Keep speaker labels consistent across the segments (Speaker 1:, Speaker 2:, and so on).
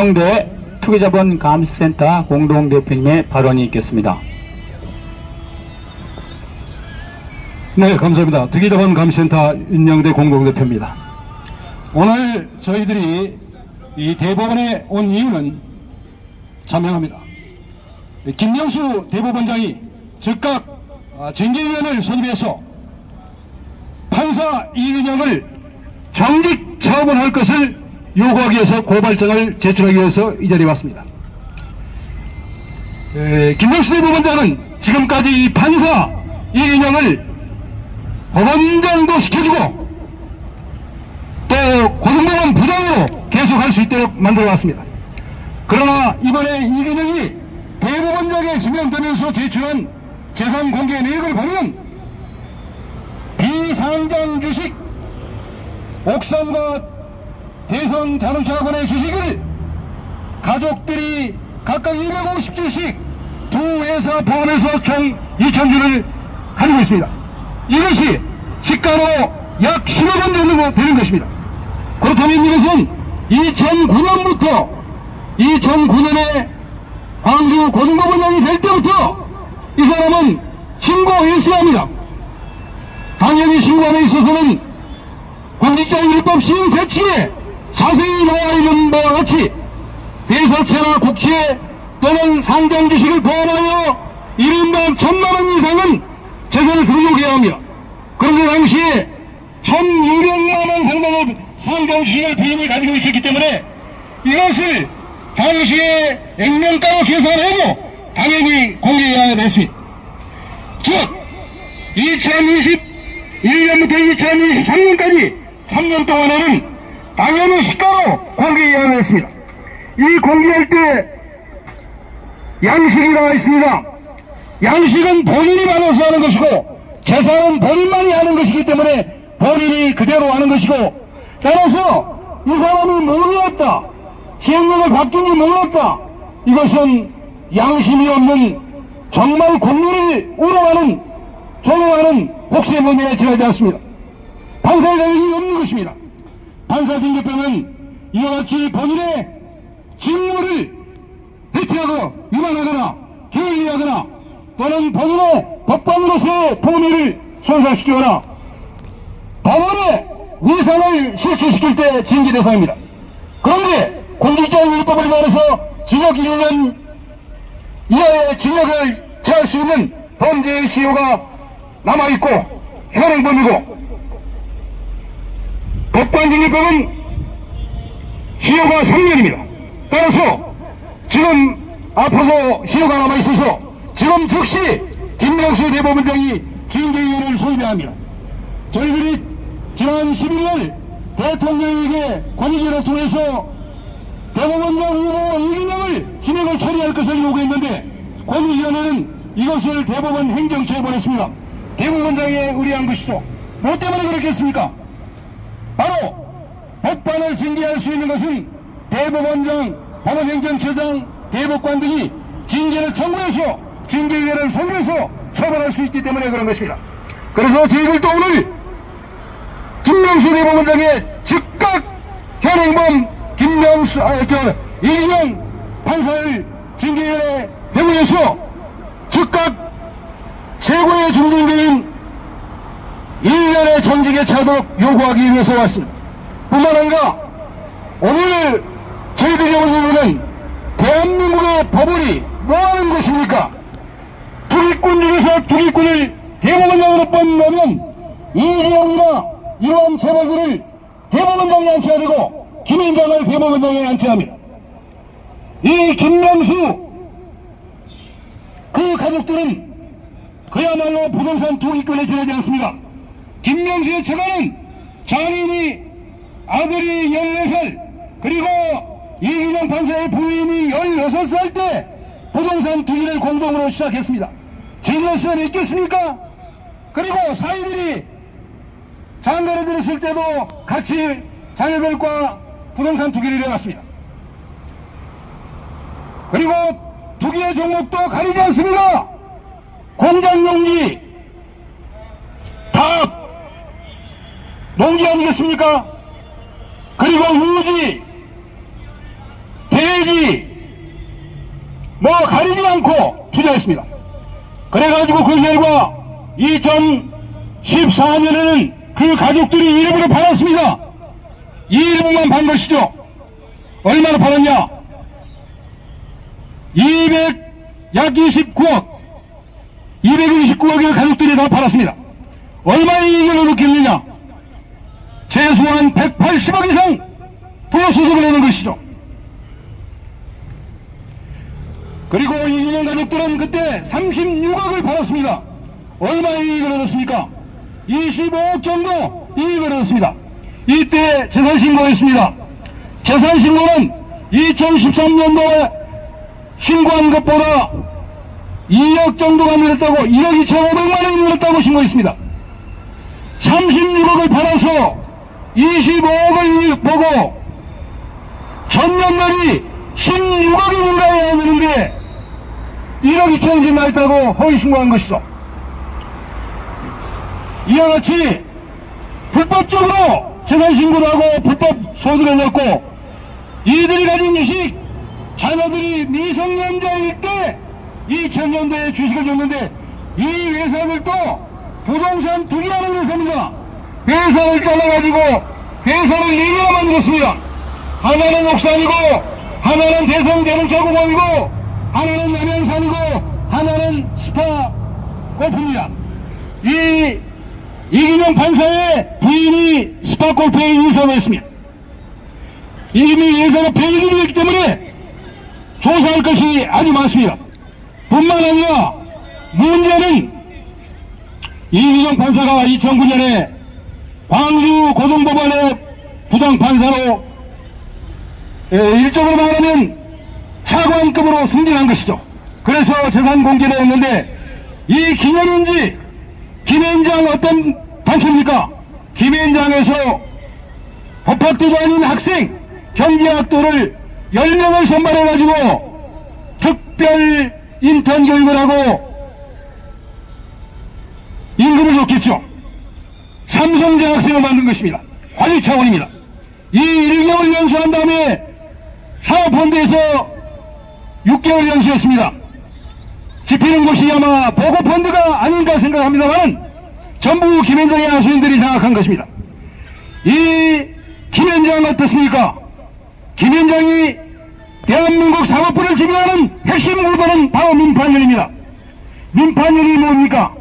Speaker 1: 영대 투기자본 감시센터 공동대표님의 발언이 있겠습니다.
Speaker 2: 네, 감사합니다. 특이자본 감시센터 인영대 공동대표입니다. 오늘 저희들이 이 대법원에 온 이유는 자명합니다. 김명수 대법원장이 즉각 아, 징계위원회를 소집해서 판사 이인영을 정직 처분할 것을 요구하기 위해서 고발장을 제출하기 위해서 이 자리에 왔습니다. 에, 김명수 대법원장은 지금까지 이 판사 이인영을 법원장도 시켜주고 또 고등법원 부장으로 계속할 수 있도록 만들어 왔습니다. 그러나 이번에 이근영이 대법원장에 지명되면서 제출한 재산 공개 내역을 보면 비상장 주식 옥상과 대선 자동차관의 주식을 가족들이 각각 250주씩 두 회사 포함해서 총 2천주를 가지고 있습니다. 이것이 시가로 약 10억 원 정도 되는 것입니다. 그렇다면 이것은 2009년부터 2009년에 광주 고등법원장이 될 때부터 이 사람은 신고했어야 합니다. 당연히 신고함에 있어서는 공직자 율법 시행 재치에 자세히 나와 있는 바와 같이 대사체나 국채 또는 상장 주식을 포함하여 1인당 천만 원 이상은 재산을 등록해야 합니다. 그런데 당시에 1,200만 원 상당의 상장 주식을 부인이 가지고 있었기 때문에 이것을 당시에 액면가로 계산해도 당연히 공개해야 됐습니다. 즉 2021년부터 2023년까지 3년 동안에는 당연히 시가로 공개해야 했습니다. 이 공개할 때 양식이 나와 있습니다. 양식은 본인이 받아서 하는 것이고 재산은 본인만이 하는 것이기 때문에 본인이 그대로 하는 것이고 따라서 이 사람이 몰랐다. 시행령을 바뀐지 몰랐다. 이것은 양심이 없는 정말 국민을 우롱하는 조롱하는 복수의 문제에 지나지 않습니다. 판사의 자격이 없는 것입니다. 판사 징계병은 이와 같이 본인의 직무를 해체하고 위반하거나 개의하거나 또는 본인의 법관으로서의 품위를 손상시키거나 법원의 위상을 실추시킬 때 징계 대상입니다. 그런데 공직자율법을 위반해서 징역 1년 이하의 징역을 제할 수 있는 범죄의 시효가 남아있고 현행범이고 법관징계법은 시효가 3년입니다. 따라서 지금 앞으로 시효가 남아있어서 지금 즉시 김명수 대법원장이 징계위원회를 소집해야 합니다. 저희들이 지난 11일 대통령에게 권익위를 통해서 대법원장 후보 이인영을 진행을 처리할 것을 요구했는데 권익위원회는 이것을 대법원 행정처에 보냈습니다. 대법원장에 의뢰한 것이죠. 뭐 때문에 그렇겠습니까? 바로 법관을 징계할 수 있는 것은 대법원장, 법원행정처장, 대법관 등이 징계를 청구해서 징계위원회를 소집해서 처벌할 수 있기 때문에 그런 것입니다. 그래서 저희들도 오늘 김명수 대법원장의 즉각 현행범 김명수 아, 저 이인영 판사의 징계위원회 회의에서 즉각 최고의 중징계인 1년의 정직에 차도록 요구하기 위해서 왔습니다. 뿐만 아니라 오늘 저희들이 온 이유는 대한민국의 법원이 뭐 하는 것입니까? 투기꾼 중에서 투기꾼을 대법원장으로 뽑는다면 이희영이나 이러한 재벌들을 대법원장에 앉혀야 되고 김인장을 대법원장에 앉혀야 합니다. 이 김명수 그 가족들은 그야말로 부동산 투기꾼에 지나지 않습니다. 김명수의 처가는 장인이 아들이 14살 그리고 이인영 판사의 부인이 16살 때 부동산 투기를 공동으로 시작했습니다. 진실을 믿겠습니까? 그리고 사이들이 장가를 들었을 때도 같이 자녀들과 부동산 투기를 해왔습니다. 그리고 투기의 종목도 가리지 않습니다. 공장 용지, 농지 아니겠습니까? 그리고 유지, 대유 돼지 뭐 가리지 않고 투자했습니다. 그래가지고 그 결과 2014년에는 그 가족들이 일부러 팔았습니다. 이 일부만 판 것이죠. 얼마나 팔았냐? 200, 약 29억, 229억의 가족들이 다 팔았습니다. 얼마의 이익을 얻었겠느냐? 최소한 180억 이상 불로소득을 얻은 것이죠. 그리고 이인영 가족들은 그때 36억을 벌었습니다. 얼마의 이익을 얻었습니까? 25억 정도 이익을 얻었습니다. 이때 재산 신고했습니다. 재산 신고는 2013년도에 신고한 것보다 2억 정도가 늘었다고 1억 2천 5백만 원이 늘었다고 신고했습니다. 36억을 팔아서 25억을 이익 보고 전년날이 16억이 증가해야 되는데 1억 2천이 증가했다고 허위 신고한 것이죠. 이와 같이 불법적으로 재산 신고를 하고 불법 소득을 넣고 이들이 가진 주식 자녀들이 미성년자일 때 2000년도에 주식을 줬는데 이 회사들도 부동산 투기하는 회사입니다. 회사를 잘라가지고 회사를 4개나 만들었습니다. 하나는 옥산이고 하나는 대성자동차공업이고 하나는 남양산이고 하나는 스파 골프입니다. 이 이기명 판사의 부인이 스파 골프에 인사를 했습니다. 이미 예사가 폐기되고 있기 때문에 조사할 것이 아주 많습니다. 뿐만 아니라 문제는 이기정 판사가 2009년에 광주 고등법원의 부장판사로 에, 일적으로 말하면 차관급으로 승진한 것이죠. 그래서 재산 공개를 했는데 이 기념인지 김현장 어떤 단체입니까? 김현장에서 법학도도 아닌 학생 경제학도를 10명을 선발해가지고 특별 인턴 교육을 하고 임금을 줬겠죠. 삼성대학생을 만든 것입니다. 관리 차원입니다. 이 1개월 연수한 다음에 사업본부에서 6개월 연수했습니다. 집히는 곳이 아마 보고펀드가 아닌가 생각합니다만 전부 김현장의 아수인들이 장악한 것입니다. 이 김현장 어떻습니까? 김현장이 대한민국 사법부를 지배하는 핵심 구도는 바로 민판연입니다. 민판연이 뭡니까?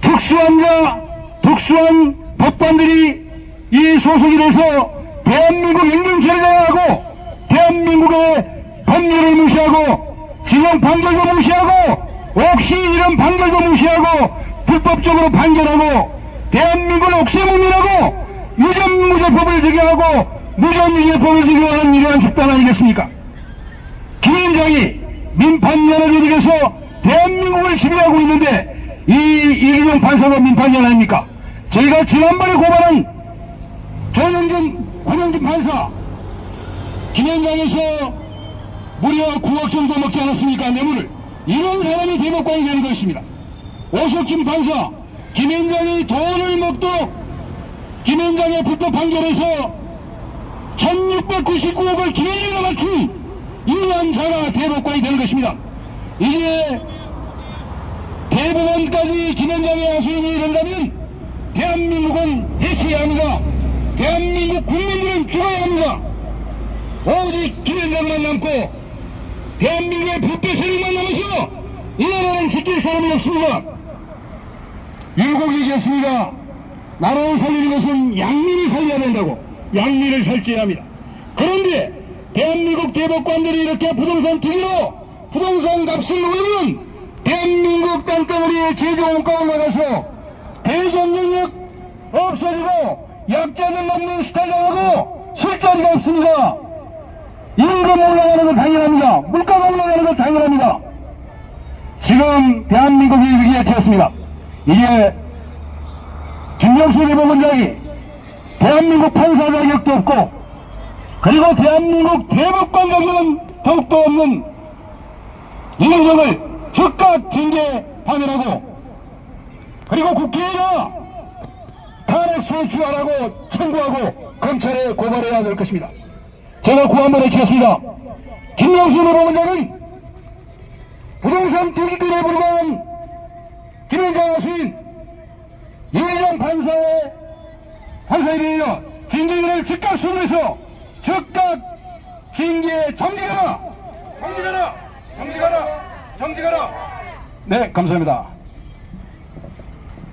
Speaker 2: 특수한 자, 특수한 법관들이 이 소속이 돼서 대한민국 행정체를 장악하고 대한민국의 법률을 무시하고 지명 판결도 무시하고 혹시 이런 판결도 무시하고 불법적으로 판결하고 대한민국을 옥새문이라고 유전무죄법을 적용하고 무전유죄법을 적용하는 이러한 집단 아니겠습니까? 김인장이 민판연을 이루게서 대한민국을 지배하고 있는데 이 이기정 판사가 민판연 아닙니까? 저희가 지난번에 고발한 조영준 권영준 판사. 김현장에서 무려 9억 정도 먹지 않았습니까? 뇌물을. 이런 사람이 대법관이 되는 것입니다. 오석진 판사 김현장이 돈을 먹도록 김현장의 불법 판결에서 1699억을 김현장에 맞춘 이러한 자가 대법관이 되는 것입니다. 이제 대법원까지 김현장의 아수인이 이른다면 대한민국은 해쳐야 합니다 대한민국 국민들은 죽어야 합니다 오직 김현장만 남고 대한민국의 불법 세력만 남아서 이 나라는 지킬 사람이 없습니다. 일곡이 얘기했습니다. 나라를 살리는 것은 양민이 살려야 된다고 양민을 살려야 합니다. 그런데 대한민국 대법관들이 이렇게 부동산 투기로 부동산 값을 올리면 대한민국 땅덩어리에 제조 원가가 나가서 대전쟁력 없어지고 약자들 넘는 스타일하고 술자리가 없습니다. 임금 올라가는 건 당연합니다. 물가가 올라가는 건 당연합니다. 지금 대한민국이 위기에 처했습니다. 이게 김영수 대법원장이 대한민국 판사 자격도 없고 그리고 대한민국 대법관 자격은 더욱더 없는 이재명을 즉각 징계 판결하고 그리고 국회에다 탄핵 소추하라고 청구하고 검찰에 고발해야 될 것입니다. 제가 구한번에 치겠습니다. 김명수 대법원장은 부동산 투기권에 불과한 김현장 수인 이회장 판사의 판사에 대하여 징계를 즉각 수물해서 즉각 징계 정지하라!
Speaker 3: 정직하라! 정직하라! 정직하라!
Speaker 2: 네, 감사합니다.